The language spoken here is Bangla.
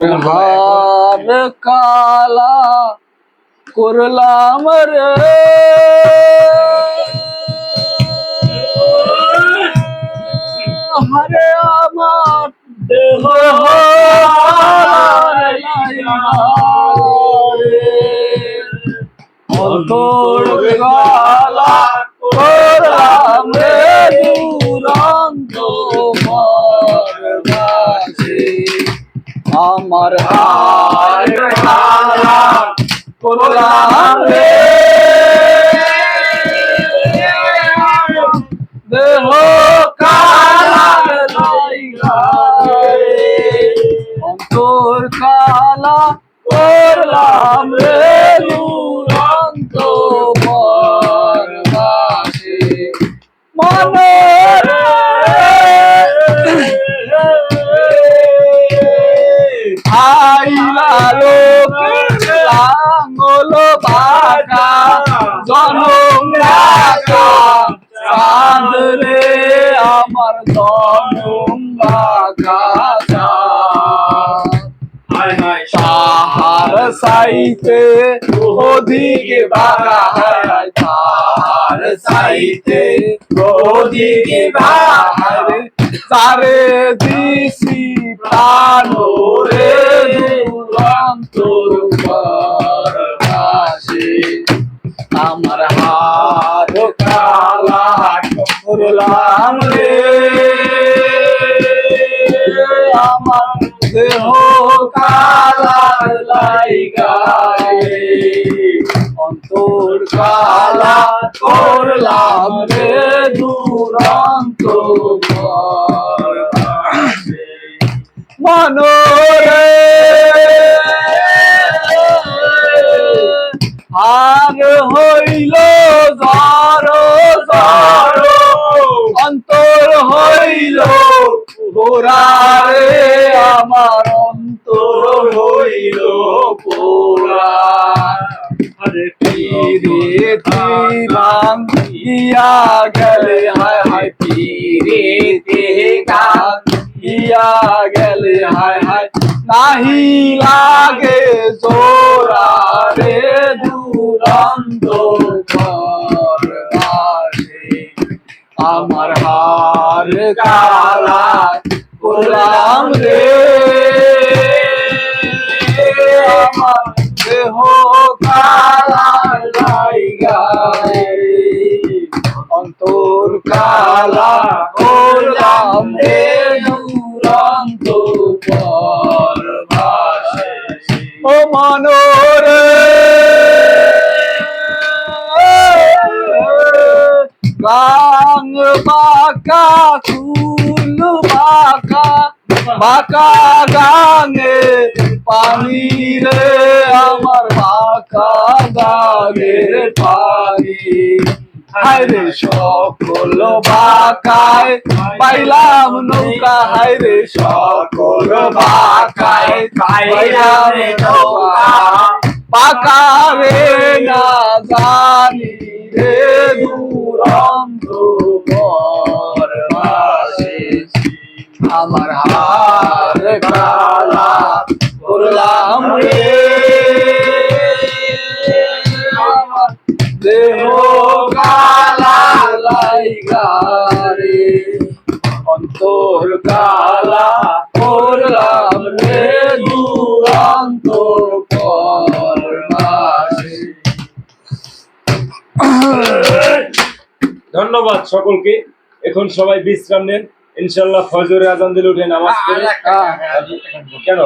হার কালা করলাম রে হরে আমার দেহ অন্তর গালা আমার হার করলাম রে দেহ কালা অন্তর কালা করলাম রে দুরন্ত মনে বাঁকা জনম রে আমার জনম রাখা চাঁদ। সাইতে ওদিকে হায় তাহার সাইতে ওদিকে বাঁকা রে তারে দিছি প্রাণ করলাম রে। আমার দেহ কালা লাইগায় অন্তর কালা করলাম রে দুরন্ত মনোরে পোড়ারে আমার অন্তর হইল পোড়া পীরে ইয়া গেলে, হায় হায় পীরে তে গান ইয়া গেলে, হায় হায় নাহি লাগে জোরা রে দুরন্ত আমার হার কালা করলাম রে আমার দেহ কালা লাইগা অন্তর কালা করলাম রে দুরন্ত পরবাসী ও মনোরে গাং বাঁকা কুল। বাঁকা বাঁকা গাঙে পানি রে, আমার বাঁকা গাঙের পানি। হায়রে সকল বাঁকায়, পাইলাম নৌকা হায়রে সকল বাঁকায়, পাইলাম পাকা রে না জানি রে করলাম রে। দেহ কালা অন্তর কালা করলাম রে ধন্যবাদ সকলকে। এখন সবাই বিশ্রাম নেন। ইনশাল্লাহ ফজরে আজান দিলে উঠে নামাজ পড়ে। কেন?